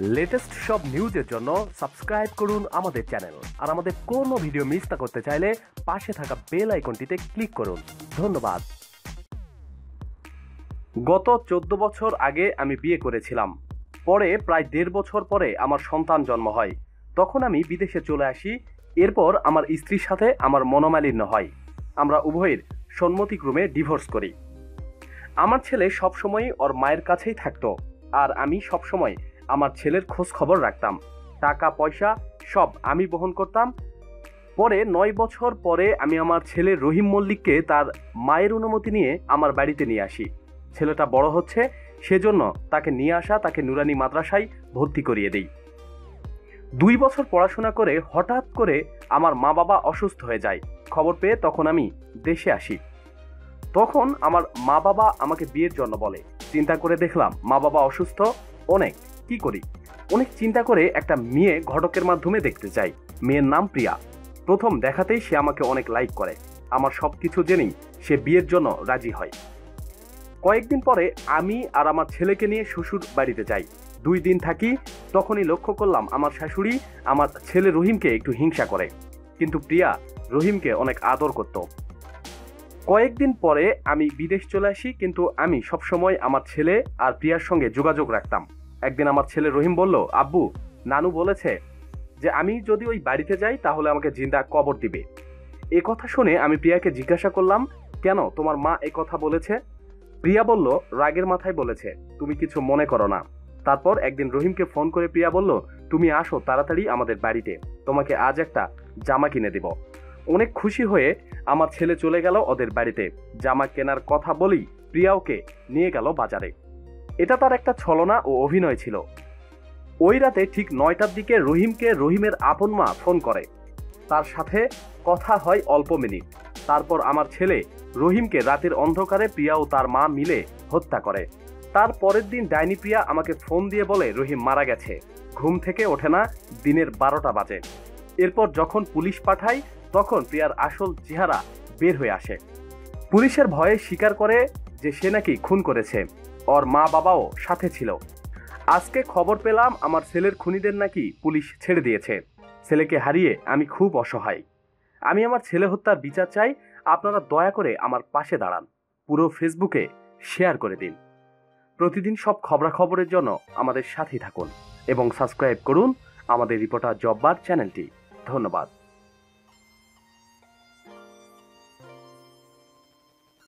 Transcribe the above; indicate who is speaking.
Speaker 1: Latest সব নিউজের জন্য সাবস্ক্রাইব করুন আমাদের চ্যানেল আর আমাদের কোনো ভিডিও মিস না করতে চাইলে পাশে থাকা বেল আইকনটিতে ক্লিক করুন। ধন্যবাদ। গত চোদ্দ বছর আগে আমি বিয়ে করেছিলাম। পরে প্রায় দেড় বছর পরে আমার সন্তান জন্ম হয়। তখন আমি বিদেশে চলে আসি। এরপর আমার স্ত্রীর সাথে আমার মনোমালিন্য হয়। আমরা উভয়ের সম্মতিক্রমে ডিভোর্স করি। আমার ছেলে সবসময় ওর মায়ের কাছেই থাকতো। আর আমি সবসময় আমার ছেলের খোঁজ খবর রাখতাম। টাকা, পয়সা সব আমি বহন করতাম। পরে নয় বছর পরে আমি আমার ছেলে রহিম মল্লিককে তার মায়ের অনুমতি নিয়ে আমার বাড়িতে নিয়ে আসি। ছেলেটা বড় হচ্ছে, সেজন্য তাকে নিয়ে আসা, তাকে নুরানি মাদ্রাসায় ভর্তি করিয়ে দিই। দুই বছর পড়াশোনা করে হঠাৎ করে আমার মা বাবা অসুস্থ হয়ে যায়। খবর পেয়ে তখন আমি দেশে আসি। তখন আমার মা বাবা আমাকে বিয়ের জন্য বলে। চিন্তা করে দেখলাম মা বাবা অসুস্থ, অনেক। কি করি? অনেক চিন্তা করে একটা মেয়ে ঘটকের মাধ্যমে দেখতে চাই। মেয়ের নাম প্রিয়া। প্রথম দেখাতেই সে আমাকে অনেক লাইক করে। আমার সব কিছু জেনেই সে বিয়ের জন্য রাজি হয়। কয়েকদিন পরে আমি আর আমার ছেলেকে নিয়ে শ্বশুর বাড়িতে যাই। দুই দিন থাকি, তখনই লক্ষ্য করলাম আমার শাশুড়ি আমার ছেলে রহিমকে একটু হিংসা করে। কিন্তু প্রিয়া রহিমকে অনেক আদর করত। কয়েকদিন পরে আমি বিদেশ চলে আসি, কিন্তু আমি সবসময় আমার ছেলে আর প্রিয়ার সঙ্গে যোগাযোগ রাখতাম। একদিন আমার ছেলে রহিম বলল, আব্বু, নানু বলেছে যে আমি যদি ওই বাড়িতে যাই তাহলে আমাকে জিন্দা কবর দিবে। এ কথা শুনে আমি প্রিয়াকে জিজ্ঞাসা করলাম, কেন তোমার মা এ কথা বলেছে? প্রিয়া বলল, রাগের মাথায় বলেছে, তুমি কিছু মনে করো না। তারপর একদিন রহিমকে ফোন করে প্রিয়া বলল, তুমি আসো তাড়াতাড়ি আমাদের বাড়িতে, তোমাকে আজ একটা জামা কিনে দিব। অনেক খুশি হয়ে আমার ছেলে চলে গেল ওদের বাড়িতে। জামা কেনার কথা বলি প্রিয়া ওকে নিয়ে গেল বাজারে। এটা তার একটা ছলনা ও অভিনয় ছিল। ওই রাতে ঠিক নয়টার দিকে রহিমকে রহিমের আপন মা ফোন করে। তার সাথে কথা হয় অল্প মিনিট। তারপর আমার ছেলে রহিমকে রাতের অন্ধকারে প্রিয়া ও তার মা মিলে হত্যা করে। তার পরের দিন ডাইনি প্রিয়া আমাকে ফোন দিয়ে বলে, রহিম মারা গেছে। ঘুম থেকে ওঠে না, দিনের বারোটা বাজে। এরপর যখন পুলিশ পাঠায়, তখন প্রিয়ার আসল চেহারা বের হয়ে আসে। পুলিশের ভয়ে স্বীকার করে যে সে নাকি খুন করেছে। ওর মা বাবাও সাথে ছিল। আজকে খবর পেলাম আমার ছেলের খুনিদের নাকি পুলিশ ছেড়ে দিয়েছে। ছেলেকে হারিয়ে আমি খুব অসহায়। আমি আমার ছেলে হত্যার বিচার চাই, আপনারা দয়া করে আমার পাশে দাঁড়ান। পুরো ফেসবুকে শেয়ার করে দিন। প্রতিদিন সব খবরাখবরের জন্য আমাদের সাথেই থাকুন এবং সাবস্ক্রাইব করুন আমাদের রিপোর্টার জব্বার চ্যানেলটি। ধন্যবাদ।